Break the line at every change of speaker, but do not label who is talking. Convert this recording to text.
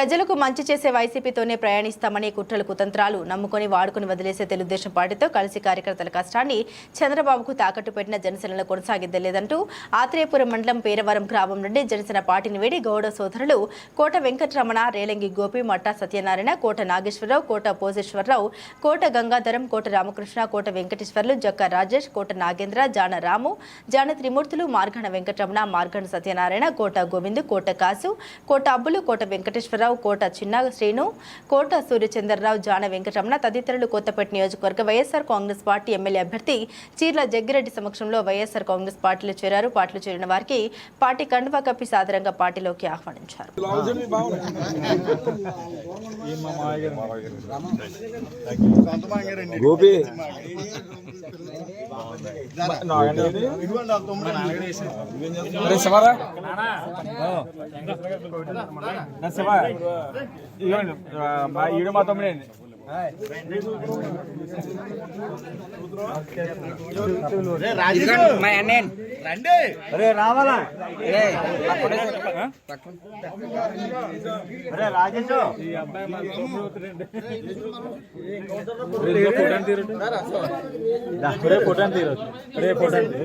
ప్రజలకు మంచి చేసే వైసీపీతోనే ప్రయాణిస్తామని కుట్రలు కుతంత్రాలు నమ్ముకొని వాడుకుని వదిలేసే తెలుగుదేశం పార్టీతో కలిసి కార్యకర్తల కష్టాన్ని చంద్రబాబుకు తాకట్టు పెట్టిన జనసేనలో కొనసాగిద్దలేదంటూ ఆత్రేయపురం మండలం పేరవరం గ్రామం నుండి జనసేన పార్టీని వేడి గౌడ సోదరులు కోట వెంకటరమణ రేలంగి గోపి మట్టా సత్యనారాయణ కోట నాగేశ్వరరావు కోట పోజేశ్వరరావు కోట గంగాధరం కోట రామకృష్ణ కోట వెంకటేశ్వర్లు జక్క రాజేష్ కోట నాగేంద్ర జాన రాము జాన త్రిమూర్తులు మార్గణ వెంకటరమణ మార్గణ సత్యనారాయణ కోట గోవింద్ కోట కాసు కోట అబ్బులు కోట వెంకటేశ్వరరావు కోట చిన్న శ్రీను కోట సూర్యచంద్రరావు జాన వెంకటరమణ తదితరులు కొత్తపేట నియోజకవర్గ వైఎస్ఆర్ కాంగ్రెస్ పార్టీ ఎమ్మెల్యే అభ్యర్థి చీర్ల జగ్గిరెడ్డి సమక్షంలో వైఎస్ఆర్ కాంగ్రెస్ పార్టీలో చేరారు. పార్టీలో చేరిన వారికి పార్టీ కండువా కప్పి సాదరంగా పార్టీలోకి ఆహ్వానించారు.
గోపి. శివరా శివ ఇదిగోండి మా ఈడు మా తమ్ముడే అండి అరే రావాలా? అరే రాజేష్. ఈ అబ్బాయి. రే ఫోటో తీరు. రే ఫోటో తీరు. రే ఫోటో తీరు